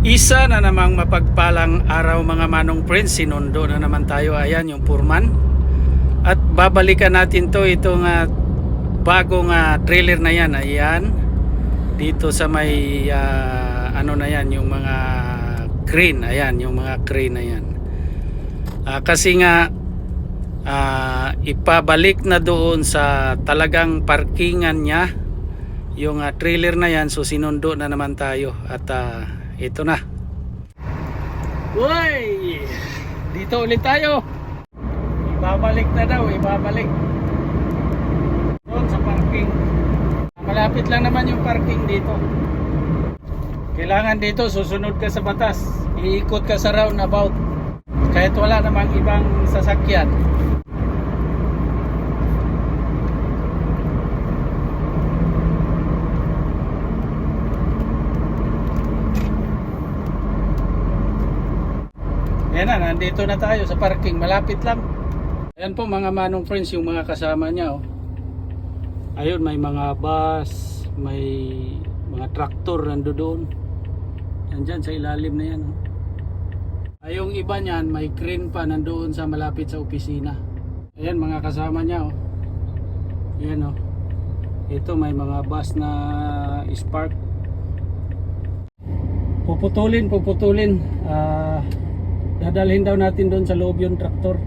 Isa na namang mapagpalang araw mga manong friends, sinundo na naman tayo, ayan yung purman. At babalikan natin to itong ah, bagong ah, trailer na yan, ayan. Dito sa may ah, ano na yan, yung mga crane, ayan, yung mga crane na yan. Ah, kasi nga ah, ipabalik na doon sa talagang parkingan niya yung ah, trailer na yan so sinundo na naman tayo at ah, ito na. Uy! Dito ulit tayo. Ibabalik na daw, ibabalik. Doon sa parking. Malapit lang naman yung parking dito. Kailangan dito susunod ka sa batas. Iikot ka sa roundabout. Kahit wala namang ibang sasakyan Ayan na, nandito na tayo sa parking. Malapit lang. Ayan po mga manong friends, yung mga kasama niya. Oh. Ayun, may mga bus, may mga traktor nando doon. Nandyan sa ilalim na yan. Oh. Ay, yung iba niyan, may crane pa nandoon sa malapit sa opisina. Ayan, mga kasama niya. Oh. Ayan oh. Ito may mga bus na spark. Puputulin, puputulin. Ah... Dadalhin daw natin doon sa loob yung traktor.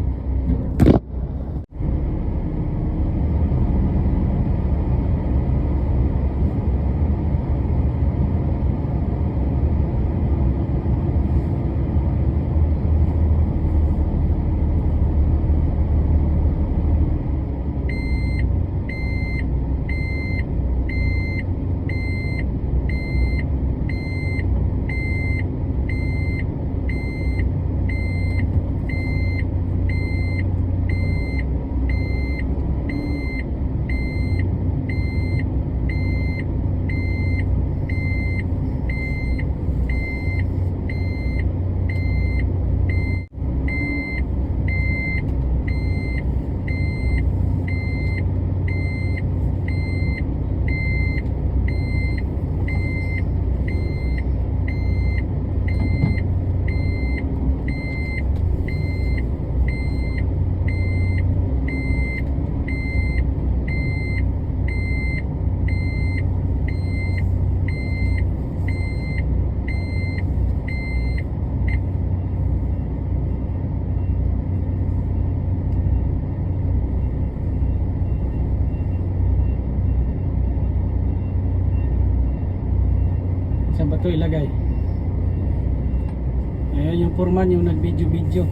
Saan ba ito ilagay? Ayan yung foreman yung nag-video-video.